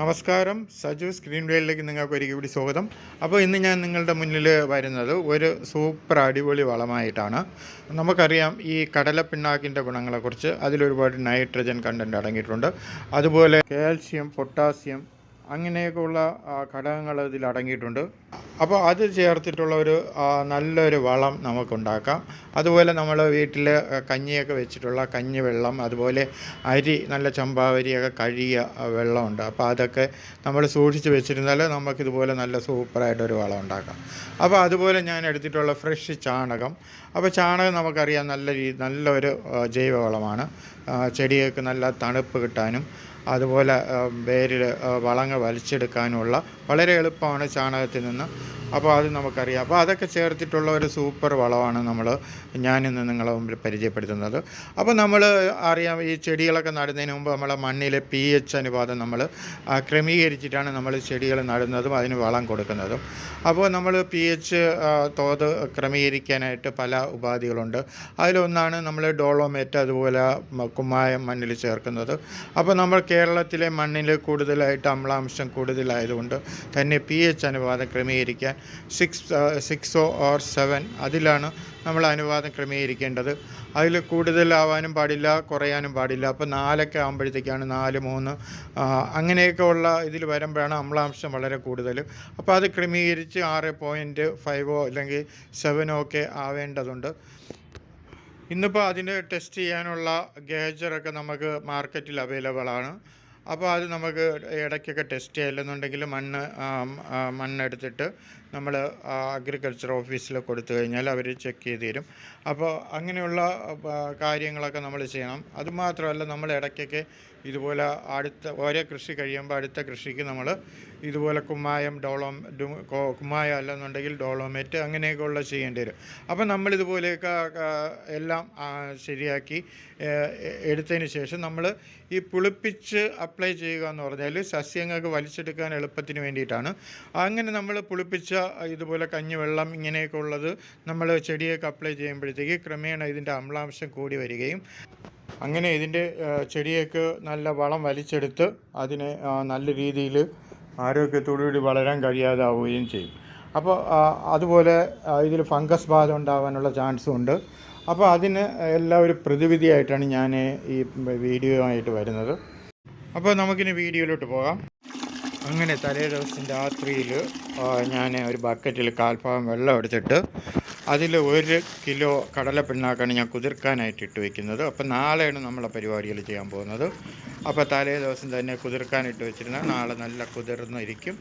നമസ്കാരം. സജു സ്ക്രീൻ വേയിലേക്ക് നിങ്ങൾക്ക് ഒരിക്കൽ കൂടി സ്വാഗതം. അപ്പോൾ ഇന്ന് ഞാൻ നിങ്ങളുടെ മുന്നിൽ വരുന്നത് ഒരു സൂപ്പർ അടിപൊളി വളമായിട്ടാണ്. നമുക്കറിയാം ഈ കടലപ്പിണ്ണാക്കിന്റെ ഗുണങ്ങളെക്കുറിച്ച് അതിലൊരുപാട് നൈട്രജൻ കണ്ടന്റ് അടങ്ങിയിട്ടുണ്ട്. അതുപോലെ കാൽഷ്യം പൊട്ടാസ്യം അങ്ങനെയൊക്കെയുള്ള ഘടകങ്ങൾ ഇതിൽ അടങ്ങിയിട്ടുണ്ട്. അപ്പോൾ അത് ചേർത്തിട്ടുള്ള ഒരു നല്ലൊരു വളം നമുക്കുണ്ടാക്കാം. അതുപോലെ നമ്മൾ വീട്ടിൽ കഞ്ഞിയൊക്കെ വെച്ചിട്ടുള്ള കഞ്ഞി വെള്ളം അതുപോലെ അരി നല്ല ചമ്പാവരിയൊക്കെ കഴുകിയ വെള്ളമുണ്ട്. അപ്പോൾ അതൊക്കെ നമ്മൾ സൂക്ഷിച്ച് വെച്ചിരുന്നാൽ നമുക്കിതുപോലെ നല്ല സൂപ്പറായിട്ടൊരു വളം ഉണ്ടാക്കാം. അപ്പോൾ അതുപോലെ ഞാൻ എടുത്തിട്ടുള്ള ഫ്രഷ് ചാണകം. അപ്പോൾ ചാണകം നമുക്കറിയാം നല്ല രീതി നല്ലൊരു ജൈവവളമാണ് ചെടികൾക്ക് നല്ല തണുപ്പ് കിട്ടാനും അതുപോലെ വേരിൽ വളങ്ങൾ വലിച്ചെടുക്കാനുമുള്ള വളരെ എളുപ്പമാണ് ചാണകത്തിൽ നിന്ന്. അപ്പോൾ അത് നമുക്കറിയാം. അപ്പോൾ അതൊക്കെ ചേർത്തിട്ടുള്ള ഒരു സൂപ്പർ വളമാണ് നമ്മൾ ഞാനിന്ന് നിങ്ങളെ മുമ്പിൽ പരിചയപ്പെടുത്തുന്നത്. അപ്പോൾ നമ്മൾ അറിയാം ഈ ചെടികളൊക്കെ നടുന്നതിന് മുമ്പ് നമ്മളെ മണ്ണിലെ പി എച്ച് അനുപാതം നമ്മൾ ക്രമീകരിച്ചിട്ടാണ് നമ്മൾ ചെടികൾ നടുന്നതും അതിന് വളം കൊടുക്കുന്നതും. അപ്പോൾ നമ്മൾ പി എച്ച് തോത് ക്രമീകരിക്കാനായിട്ട് പല ഉപാധികളുണ്ട്. അതിലൊന്നാണ് നമ്മൾ ഡോളോമേറ്റ് അതുപോലെ കുമ്മായം മണ്ണിൽ ചേർക്കുന്നത്. അപ്പോൾ നമ്മൾ കേരളത്തിലെ മണ്ണിൽ കൂടുതലായിട്ട് അമ്ലാംശം കൂടുതലായതുകൊണ്ട് തന്നെ പി എച്ച് അനുപാതം ക്രമീകരിക്കാൻ സിക്സ് സിക്സോ ഓർ സെവൻ അതിലാണ് നമ്മൾ അനുവാദം ക്രമീകരിക്കേണ്ടത്. അതിൽ കൂടുതലാവാനും പാടില്ല കുറയാനും പാടില്ല. അപ്പോൾ നാലൊക്കെ ആകുമ്പോഴത്തേക്കാണ് നാല് മൂന്ന് അങ്ങനെയൊക്കെ ഉള്ള ഇതിൽ വരുമ്പോഴാണ് അമ്ലാംശം വളരെ കൂടുതൽ. അപ്പോൾ അത് ക്രമീകരിച്ച് ആറ് പോയിന്റ് ഫൈവോ അല്ലെങ്കിൽ സെവനോ ഒക്കെ ആവേണ്ടതുണ്ട്. ഇന്നിപ്പോൾ അതിന് ടെസ്റ്റ് ചെയ്യാനുള്ള ഗേജറൊക്കെ നമുക്ക് മാർക്കറ്റിൽ അവൈലബിൾ ആണ്. അപ്പോൾ അത് നമുക്ക് ഇടയ്ക്കൊക്കെ ടെസ്റ്റ് ചെയ്യലെന്നുണ്ടെങ്കിൽ മണ്ണ് മണ്ണെടുത്തിട്ട് നമ്മൾ അഗ്രികൾച്ചർ ഓഫീസിൽ കൊടുത്തു കഴിഞ്ഞാൽ അവർ ചെക്ക് ചെയ്ത് തരും. അപ്പോൾ അങ്ങനെയുള്ള കാര്യങ്ങളൊക്കെ നമ്മൾ ചെയ്യണം. അതുമാത്രമല്ല നമ്മൾ ഇടയ്ക്കൊക്കെ ഇതുപോലെ അടുത്ത ഓരോ കൃഷി കഴിയുമ്പോൾ അടുത്ത കൃഷിക്ക് നമ്മൾ ഇതുപോലെ കുമ്മായം ഡോളോ കുമ്മായം അല്ലെന്നുണ്ടെങ്കിൽ ഡോളോമേറ്റ് അങ്ങനെയൊക്കെയുള്ള ചെയ്യേണ്ടി വരും. അപ്പോൾ നമ്മളിതുപോലെയൊക്കെ എല്ലാം ശരിയാക്കി എടുത്തതിന് ശേഷം നമ്മൾ ഈ പുളിപ്പിച്ച് അപ്ലൈ ചെയ്യുക എന്ന് പറഞ്ഞാൽ സസ്യങ്ങൾക്ക് വലിച്ചെടുക്കാൻ എളുപ്പത്തിന് വേണ്ടിയിട്ടാണ്. അങ്ങനെ നമ്മൾ പുളിപ്പിച്ച ഇതുപോലെ കഞ്ഞിവെള്ളം ഇങ്ങനെയൊക്കെ ഉള്ളത് നമ്മൾ ചെടിയൊക്കെ അപ്ലൈ ചെയ്യുമ്പോഴത്തേക്ക് ക്രമേണ ഇതിന്റെ അമ്ലാംശം കൂടി വരികയും അങ്ങനെ ഇതിന്റെ ചെടിയൊക്കെ നല്ല വളം വലിച്ചെടുത്ത് അതിനെ നല്ല രീതിയിൽ ആരോഗ്യത്തോടുകൂടി വളരാൻ കഴിയാതാവുകയും ചെയ്യും. അപ്പോൾ അതുപോലെ ഇതിൽ ഫംഗസ് ബാധ ഉണ്ടാകാനുള്ള ചാൻസും ഉണ്ട്. അപ്പോൾ അതിന് എല്ലാം ഒരു പ്രതിവിധിയായിട്ടാണ് ഞാൻ ഈ വീഡിയോ ആയിട്ട് വരുന്നത്. അപ്പോൾ നമുക്കിനി വീഡിയോയിലോട്ട് പോകാം. അങ്ങനെ തലേ ദിവസം രാത്രിയിൽ ഞാൻ ഒരു ബക്കറ്റിൽ കാൽഭാഗം വെള്ളം എടുത്തിട്ട് അതിൽ ഒരു കിലോ കടലപ്പിണ്ണാക്കാണ് ഞാൻ കുതിർക്കാനായിട്ട് ഇട്ട് വയ്ക്കുന്നത് അപ്പോൾ നാളെയാണ് നമ്മളെ പരിപാടികൾ ചെയ്യാൻ പോകുന്നത്. അപ്പോൾ തലേ ദിവസം തന്നെ കുതിർക്കാനിട്ട് വെച്ചിരുന്നാൽ നാളെ നല്ല കുതിർന്നിരിക്കും.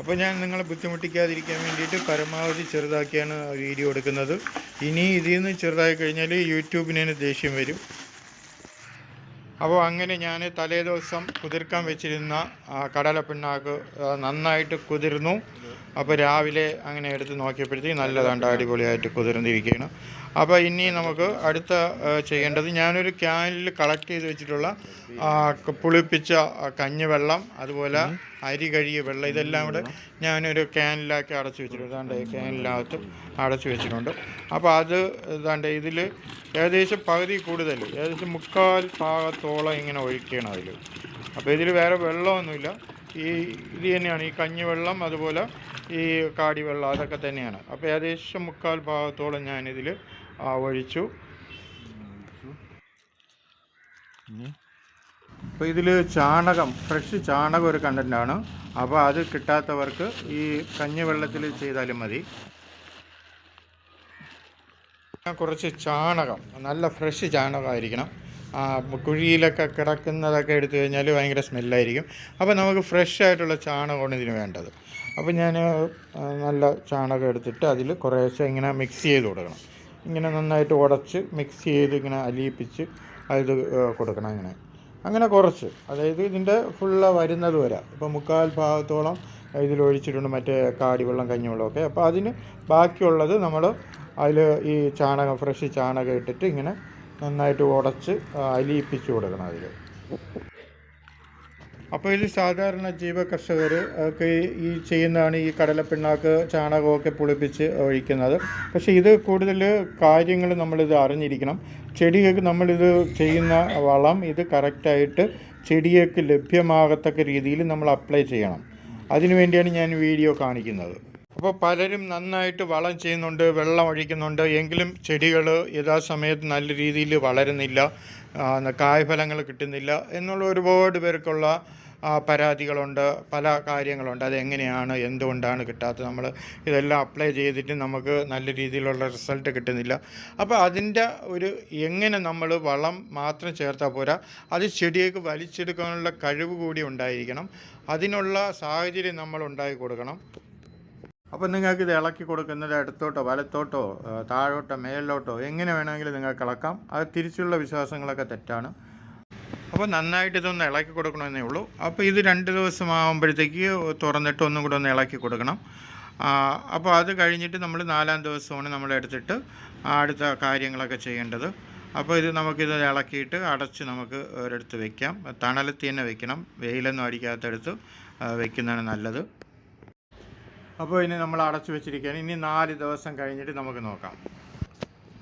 അപ്പോൾ ഞാൻ നിങ്ങളെ ബുദ്ധിമുട്ടിക്കാതിരിക്കാൻ വേണ്ടിയിട്ട് പരമാവധി ചെറുതാക്കിയാണ് വീഡിയോ എടുക്കുന്നത്. ഇനി ഇതിൽ നിന്ന് ചെറുതായി കഴിഞ്ഞാൽ യൂട്യൂബിന് ദേഷ്യം വരും. അപ്പോൾ അങ്ങനെ ഞാൻ തലേ ദിവസം കുതിർക്കാൻ വെച്ചിരുന്ന കടലപ്പിണ്ണാക്ക് നന്നായിട്ട് കുതിർന്നു. അപ്പോൾ രാവിലെ അങ്ങനെ എടുത്ത് നോക്കിയപ്പോഴത്തേക്ക് നല്ലതാണ്ട് അടിപൊളിയായിട്ട് കുതിർന്നിരിക്കുകയാണ്. അപ്പോൾ ഇനി നമുക്ക് അടുത്ത ചെയ്യേണ്ടത് ഞാനൊരു ക്യാനിൽ കളക്ട് ചെയ്ത് വെച്ചിട്ടുള്ള പുളിപ്പിച്ച കഞ്ഞിവെള്ളം അതുപോലെ അരി കഴുകിയ വെള്ളം ഇതെല്ലാം കൂടെ ഞാനൊരു ക്യാനിലാക്കി അടച്ചു വെച്ചിട്ടുണ്ട്. ഇതാണ്ട് ക്യാനിലകത്ത് അടച്ചു വെച്ചിട്ടുണ്ട്. അപ്പോൾ അത് ഇതാണ്ട് ഇതിൽ ഏകദേശം പകുതി കൂടുതൽ ഏകദേശം മുക്കാൽ ഭാഗത്തോളം ഇങ്ങനെ ഒഴിക്കണം അതിൽ അപ്പോൾ ഇതിൽ വേറെ വെള്ളമൊന്നുമില്ല. ഈ ഇത് തന്നെയാണ് ഈ കഞ്ഞിവെള്ളം അതുപോലെ ഈ കാടി വെള്ളം അതൊക്കെ തന്നെയാണ്. അപ്പോൾ ഏകദേശം മുക്കാൽ ഭാഗത്തോളം ഞാനിതിൽ ഒഴിച്ചു. അപ്പോൾ ഇതിൽ ചാണകം ഫ്രഷ് ചാണകം ഒരു കണ്ടന്റാണ് അപ്പോൾ അത് കിട്ടാത്തവർക്ക് ഈ കഞ്ഞിവെള്ളത്തിൽ ചെയ്താലും മതി. കുറച്ച് ചാണകം നല്ല ഫ്രഷ് ചാണകമായിരിക്കണം. കുഴിയിലൊക്കെ കിടക്കുന്നതൊക്കെ എടുത്തു കഴിഞ്ഞാൽ ഭയങ്കര സ്മെല്ലായിരിക്കും. അപ്പോൾ നമുക്ക് ഫ്രഷ് ആയിട്ടുള്ള ചാണകമാണ് ഇതിന് വേണ്ടത്. അപ്പോൾ ഞാൻ നല്ല ചാണകം എടുത്തിട്ട് അതിൽ കുറേശ്ശെ ഇങ്ങനെ മിക്സ് ചെയ്ത് കൊടുക്കണം. ഇങ്ങനെ നന്നായിട്ട് ഉടച്ച് മിക്സ് ചെയ്ത് ഇങ്ങനെ അലിയിപ്പിച്ച് അത് കൊടുക്കണം ഇങ്ങനെ. അങ്ങനെ കുറച്ച്. അതായത് ഇതിന്റെ ഫുള്ള് വരുന്നത് വരെ. ഇപ്പോൾ മുക്കാൽ ഭാഗത്തോളം ഇതിൽ ഒഴിച്ചിട്ടുണ്ട് മറ്റേ കാടിവെള്ളം കഞ്ഞിവെള്ളമൊക്കെ അപ്പോൾ അതിന് ബാക്കിയുള്ളത് നമ്മൾ അതിൽ ഈ ചാണകം ഫ്രഷ് ചാണകം ഇട്ടിട്ട് ഇങ്ങനെ നന്നായിട്ട് ഉടച്ച് അലിയിപ്പിച്ച് കൊടുക്കണം അതിൽ. അപ്പോൾ ഇത് സാധാരണ ജീവ കർഷകർ ഒക്കെ ഈ ചെയ്യുന്നതാണ് ഈ കടലപ്പിണ്ണാക്ക് ചാണകമൊക്കെ പുളിപ്പിച്ച് ഒഴിക്കുന്നത്. പക്ഷേ ഇത് കൂടുതൽ കാര്യങ്ങൾ നമ്മളിത് അറിഞ്ഞിരിക്കണം. ചെടികൾക്ക് നമ്മളിത് ചെയ്യുന്ന വളം ഇത് കറക്റ്റായിട്ട് ചെടിയൊക്കെ ലഭ്യമാകത്തക്ക രീതിയിൽ നമ്മൾ അപ്ലൈ ചെയ്യണം. അതിനുവേണ്ടിയാണ് ഞാൻ വീഡിയോ കാണിക്കുന്നത്. അപ്പോൾ പലരും നന്നായിട്ട് വളം ചെയ്യുന്നുണ്ട് വെള്ളം ഒഴിക്കുന്നുണ്ട് എങ്കിലും ചെടികൾ യഥാസമയത്ത് നല്ല രീതിയിൽ വളരുന്നില്ല. കായ്ഫലങ്ങൾ കിട്ടുന്നില്ല എന്നുള്ള ഒരുപാട് പേർക്കുള്ള പരാതികളുണ്ട്. പല കാര്യങ്ങളുണ്ട്. അതെങ്ങനെയാണ് എന്തുകൊണ്ടാണ് കിട്ടാത്തത്? നമ്മൾ ഇതെല്ലാം അപ്ലൈ ചെയ്തിട്ട് നമുക്ക് നല്ല രീതിയിലുള്ള റിസൾട്ട് കിട്ടുന്നില്ല. അപ്പോൾ അതിന്റെ ഒരു എങ്ങനെ നമ്മൾ വളം മാത്രം ചേർത്താൽ പോരാ അത് ചെടിയേക്ക് വലിച്ചെടുക്കാനുള്ള കഴിവ് കൂടി ഉണ്ടായിരിക്കണം. അതിനുള്ള സാഹചര്യം നമ്മൾ ഉണ്ടാക്കി കൊടുക്കണം. അപ്പോൾ നിങ്ങൾക്ക് ഇത് ഇളക്കി കൊടുക്കുന്നത് ഇടത്തോട്ടോ വലത്തോട്ടോ താഴോട്ടോ മേലോട്ടോ എങ്ങനെ വേണമെങ്കിലും നിങ്ങൾക്ക് ഇളക്കാം. അത് തിരിച്ചുള്ള വിശ്വാസങ്ങളൊക്കെ തെറ്റാണ്. അപ്പോൾ നന്നായിട്ട് ഇതൊന്ന് ഇളക്കി കൊടുക്കണമെന്നേ ഉള്ളൂ. അപ്പോൾ ഇത് രണ്ട് ദിവസം ആകുമ്പോഴത്തേക്ക് തുറന്നിട്ട് ഒന്നും കൂടെ ഒന്ന് ഇളക്കി കൊടുക്കണം. അപ്പോൾ അത് കഴിഞ്ഞിട്ട് നമ്മൾ നാലാം ദിവസമാണ് നമ്മൾ എടുത്തിട്ട് അടുത്ത കാര്യങ്ങളൊക്കെ ചെയ്യേണ്ടത്. അപ്പോൾ ഇത് നമുക്കിത് ഇളക്കിയിട്ട് അടച്ച് നമുക്ക് ഒരിടത്ത് വെക്കാം. തണലത്ത് തന്നെ വെക്കണം. വെയിലൊന്നും അടിക്കാത്തടുത്ത് വെക്കുന്നതാണ് നല്ലത്. അപ്പോൾ ഇനി നമ്മൾ അടച്ചു വെച്ചിരിക്കുകയാണ്. ഇനി നാല് ദിവസം കഴിഞ്ഞിട്ട് നമുക്ക് നോക്കാം.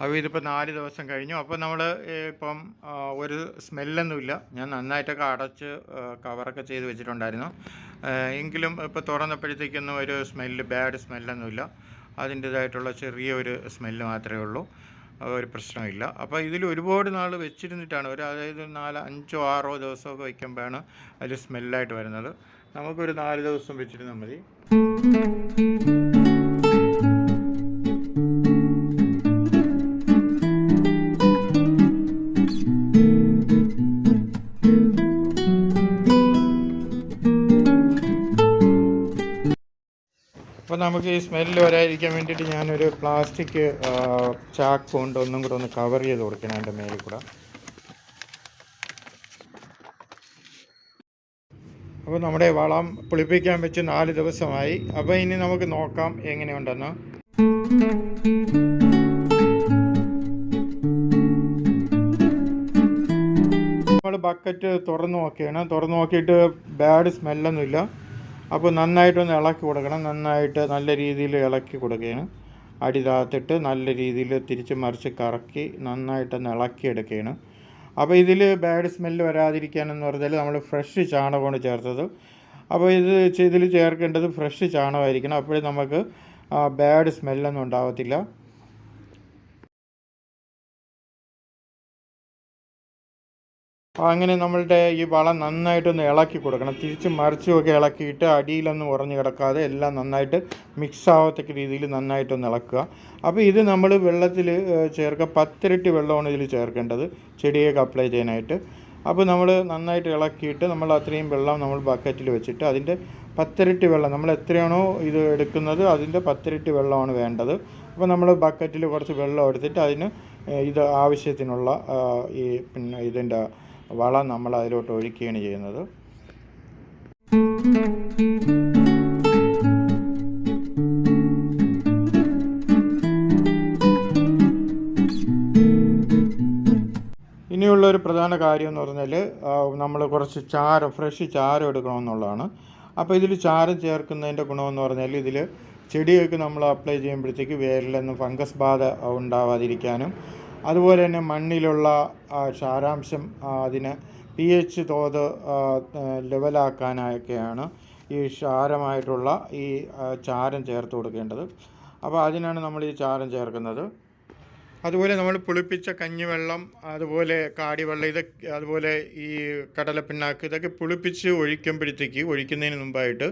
അപ്പോൾ ഇതിപ്പോൾ നാല് ദിവസം കഴിഞ്ഞു. അപ്പോൾ നമ്മൾ ഇപ്പം ഒരു സ്മെല്ലൊന്നുമില്ല. ഞാൻ നന്നായിട്ടൊക്കെ അടച്ച് കവറൊക്കെ ചെയ്ത് വെച്ചിട്ടുണ്ടായിരുന്നു. എങ്കിലും ഇപ്പോൾ തുറന്നപ്പോഴത്തേക്കൊന്നും ഒരു സ്മെല്ല് ബാഡ് സ്മെല്ലൊന്നുമില്ല. അതിന്റേതായിട്ടുള്ള ചെറിയൊരു സ്മെല്ല് മാത്രമേ ഉള്ളൂ. ഒരു പ്രശ്നമില്ല. അപ്പോൾ ഇതിൽ ഒരുപാട് നാൾ വെച്ചിരുന്നിട്ടാണ്. ഒരു അതായത് നാല് അഞ്ചോ ആറോ ദിവസമൊക്കെ വയ്ക്കുമ്പോഴാണ് അതിൽ സ്മെല്ലായിട്ട് വരുന്നത്. നമുക്കൊരു നാല് ദിവസം വെച്ചിരുന്നാൽ മതി അപ്പോൾ നമുക്ക് ഈ സ്മെല്ല് വരാതിരിക്കാൻ വേണ്ടിയിട്ട് ഞാനൊരു പ്ലാസ്റ്റിക് ചാക്ക് കൊണ്ട് ഒന്നും കൂടെ ഒന്ന് കവർ ചെയ്ത് കൊടുക്കണം അതിന്റെ മേലിൽ കൂടെ. അപ്പോൾ നമ്മുടെ വളം പുളിപ്പിക്കാൻ വെച്ച് നാല് ദിവസമായി. അപ്പോൾ ഇനി നമുക്ക് നോക്കാം എങ്ങനെയുണ്ടെന്ന്. നമ്മൾ ബക്കറ്റ് തുറന്ന് നോക്കിയാണ്. തുറന്ന് നോക്കിയിട്ട് ബാഡ് സ്മെല്ലൊന്നുമില്ല അപ്പോൾ നന്നായിട്ടൊന്ന് ഇളക്കി കൊടുക്കണം. നന്നായിട്ട് നല്ല രീതിയിൽ ഇളക്കി കൊടുക്കുകയാണ്. അടി താത്തിട്ട് നല്ല രീതിയിൽ തിരിച്ച് മറിച്ച് കറക്കി നന്നായിട്ടൊന്ന് ഇളക്കി എടുക്കുകയാണ് അപ്പോൾ ഇതിൽ ബാഡ് സ്മെല്ല് വരാതിരിക്കാനെന്ന് പറഞ്ഞാൽ നമ്മൾ ഫ്രഷ് ചാണകമാണ് ചേർത്തത്. അപ്പോൾ ഇത് ഇതിൽ ചേർക്കേണ്ടത് ഫ്രഷ് ചാണകമായിരിക്കണം. അപ്പോഴേ നമുക്ക് ബാഡ് സ്മെല്ലൊന്നും ഉണ്ടാകത്തില്ല അങ്ങനെ നമ്മളുടെ ഈ വളം നന്നായിട്ടൊന്ന് ഇളക്കി കൊടുക്കണം. തിരിച്ച് മറിച്ചുമൊക്കെ ഇളക്കിയിട്ട് അടിയിലൊന്നും ഉറഞ്ഞു കിടക്കാതെ എല്ലാം നന്നായിട്ട് മിക്സ് ആവത്തക്ക രീതിയിൽ നന്നായിട്ടൊന്ന് ഇളക്കുക. അപ്പോൾ ഇത് നമ്മൾ വെള്ളത്തിൽ ചേർക്കുക പത്തിരട്ടി വെള്ളമാണ് ഇതിൽ ചേർക്കേണ്ടത്. ചെടിയൊക്കെ അപ്ലൈ ചെയ്യാനായിട്ട്. അപ്പോൾ നമ്മൾ നന്നായിട്ട് ഇളക്കിയിട്ട് നമ്മൾ അത്രയും വെള്ളം നമ്മൾ ബക്കറ്റിൽ വെച്ചിട്ട് അതിന്റെ പത്തിരട്ടി വെള്ളം നമ്മൾ എത്രയാണോ ഇത് എടുക്കുന്നത് അതിന്റെ പത്തിരട്ടി വെള്ളമാണ് വേണ്ടത്. അപ്പോൾ നമ്മൾ ബക്കറ്റിൽ കുറച്ച് വെള്ളം എടുത്തിട്ട് അതിന് ഇത് ആവശ്യത്തിനുള്ള ഈ പിന്നെ ഇതിന്റെ വളം നമ്മൾ അതിലോട്ട് ഒഴിക്കുകയാണ് ചെയ്യുന്നത്. ഇനിയുള്ള ഒരു പ്രധാന കാര്യം എന്ന് പറഞ്ഞാൽ നമ്മൾ കുറച്ച് ചാരം ഫ്രഷ് ചാരം എടുക്കണമെന്നുള്ളതാണ്. അപ്പോൾ ഇതിൽ ചാരം ചേർക്കുന്നതിന്റെ ഗുണമെന്ന് പറഞ്ഞാൽ ഇതിൽ ചെടികൾക്ക് നമ്മൾ അപ്ലൈ ചെയ്യുമ്പോഴത്തേക്ക് വേരിലൊന്നും ഫംഗസ് ബാധ ഉണ്ടാവാതിരിക്കാനും അതുപോലെ തന്നെ മണ്ണിലുള്ള ക്ഷാരാംശം അതിന് പി എച്ച് തോത് ലെവലാക്കാനൊക്കെയാണ് ഈ ക്ഷാരമായിട്ടുള്ള ഈ ചാരം ചേർത്ത് കൊടുക്കേണ്ടത്. അപ്പോൾ അതിനാണ് നമ്മൾ ഈ ചാരം ചേർക്കുന്നത്. അതുപോലെ നമ്മൾ പുളിപ്പിച്ച കഞ്ഞിവെള്ളം അതുപോലെ കാടിവെള്ളം ഇതൊക്കെ അതുപോലെ ഈ കടലപ്പിണ്ണാക്ക് ഇതൊക്കെ പുളിപ്പിച്ച് ഒഴിക്കുമ്പോഴത്തേക്ക് ഒഴിക്കുന്നതിന് മുമ്പായിട്ട്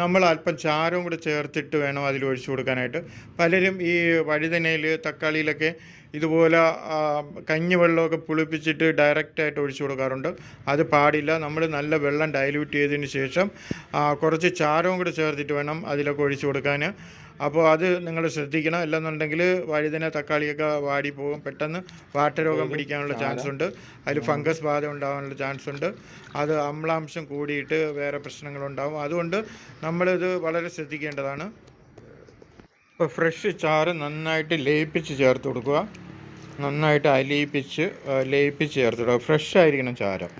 നമ്മൾ അല്പം ചാരവും കൂടെ ചേർത്തിട്ട് വേണം അതിൽ ഒഴിച്ചു കൊടുക്കാനായിട്ട്. പലരും ഈ വഴുതനയിൽ തക്കാളിയിലൊക്കെ ഇതുപോലെ കഞ്ഞി കഞ്ഞിവെള്ളമൊക്കെ പുളിപ്പിച്ചിട്ട് ഡയറക്റ്റായിട്ട് ഒഴിച്ചു കൊടുക്കാറുണ്ട്. അത് പാടില്ല. നമ്മൾ നല്ല വെള്ളം ഡൈല്യൂട്ട് ചെയ്തതിന് ശേഷം കുറച്ച് ചാരവും കൂടെ ചേർത്തിട്ട് വേണം അതിലൊക്കെ ഒഴിച്ചു കൊടുക്കാൻ. അപ്പോൾ അത് നിങ്ങൾ ശ്രദ്ധിക്കണം. അല്ലെന്നുണ്ടെങ്കിൽ വഴുതന തക്കാളിയൊക്കെ വാടി പോകും. പെട്ടെന്ന് വാട്ടരോഗം പിടിക്കാനുള്ള ചാൻസ് ഉണ്ട് അതിൽ ഫംഗസ് ബാധ ഉണ്ടാകാനുള്ള ചാൻസ് ഉണ്ട് അത് അമ്ലാംശം കൂടിയിട്ട് വേറെ പ്രശ്നങ്ങളുണ്ടാകും അതുകൊണ്ട് നമ്മളിത് വളരെ ശ്രദ്ധിക്കേണ്ടതാണ്. ഇപ്പോൾ ഫ്രഷ് ചാറ് നന്നായിട്ട് ലയിപ്പിച്ച് ചേർത്ത് കൊടുക്കുക. നന്നായിട്ട് അലിയിപ്പിച്ച് ലയിപ്പിച്ച് ചേർത്ത് കൊടുക്കുക. ഫ്രഷ് ആയിരിക്കണം ചാരം.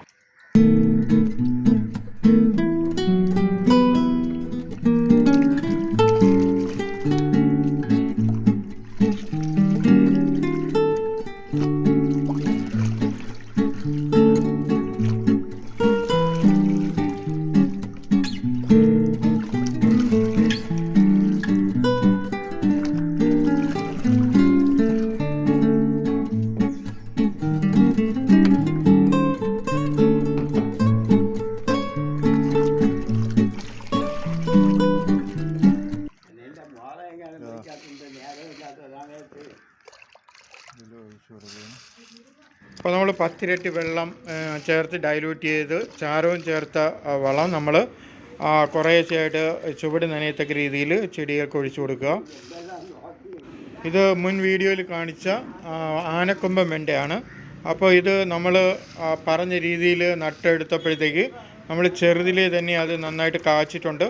പത്തിരട്ടി വെള്ളം ചേർത്ത് ഡൈല്യൂട്ട് ചെയ്ത് ചാരവും ചേർത്ത വളം നമ്മൾ കുറേശ്ശെയായിട്ട് ചുവട് നനയത്തക്ക രീതിയിൽ ചെടികൾക്ക് ഒഴിച്ചു കൊടുക്കുക. ഇത് മുൻ വീഡിയോയിൽ കാണിച്ച ആനക്കൊമ്പൻ വെണ്ടയാണ്. അപ്പോൾ ഇത് നമ്മൾ പറഞ്ഞ രീതിയിൽ നട്ടെടുത്തപ്പോഴത്തേക്ക് നമ്മൾ ചെറുതിലെ തന്നെ അത് നന്നായിട്ട് കാച്ചിട്ടുണ്ട്.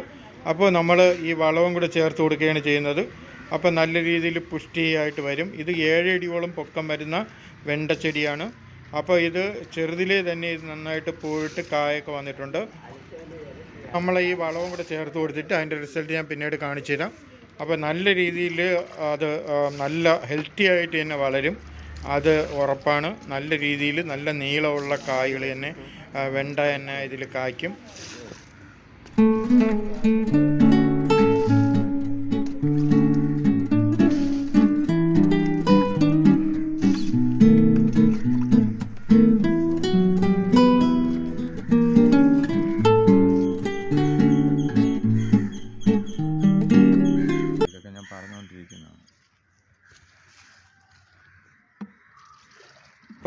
അപ്പോൾ നമ്മൾ ഈ വളവും കൂടെ ചേർത്ത് കൊടുക്കുകയാണ് ചെയ്യുന്നത്. അപ്പോൾ നല്ല രീതിയിൽ പുഷ്ടിയായിട്ട് വരും. ഇത് ഏഴടിയോളം പൊക്കം വരുന്ന വെണ്ടച്ചെടിയാണ് അപ്പോൾ ഇത് ചെറുതിലേ തന്നെ ഇത് നന്നായിട്ട് പോയിട്ട് കായൊക്കെ വന്നിട്ടുണ്ട്. നമ്മൾ ഈ വളവും കൂടെ ചേർത്ത് കൊടുത്തിട്ട് അതിന്റെ റിസൾട്ട് ഞാൻ പിന്നീട് കാണിച്ചു തരാം. അപ്പോൾ നല്ല രീതിയിൽ അത് നല്ല ഹെൽത്തി ആയിട്ട് തന്നെ വളരും. അത് ഉറപ്പാണ്. നല്ല രീതിയിൽ നല്ല നീളമുള്ള കായ്കൾ തന്നെ വെണ്ട തന്നെ ഇതിൽ കായ്ക്കും.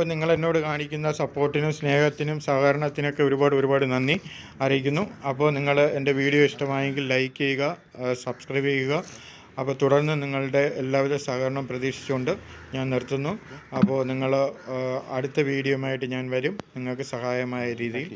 ഇപ്പോൾ നിങ്ങൾ എന്നോട് കാണിക്കുന്ന സപ്പോർട്ടിനും സ്നേഹത്തിനും സഹകരണത്തിനൊക്കെ ഒരുപാട് ഒരുപാട് നന്ദി അറിയിക്കുന്നു. അപ്പോൾ നിങ്ങൾ എന്റെ വീഡിയോ ഇഷ്ടമായെങ്കിൽ ലൈക്ക് ചെയ്യുക സബ്സ്ക്രൈബ് ചെയ്യുക. അപ്പോൾ തുടർന്ന് നിങ്ങളുടെ എല്ലാവിധ സഹകരണം പ്രതീക്ഷിച്ചുകൊണ്ട് ഞാൻ നിർത്തുന്നു. അപ്പോൾ നിങ്ങൾ അടുത്ത വീഡിയോയുമായിട്ട് ഞാൻ വരും. നിങ്ങൾക്ക് സഹായമായ രീതിയിൽ.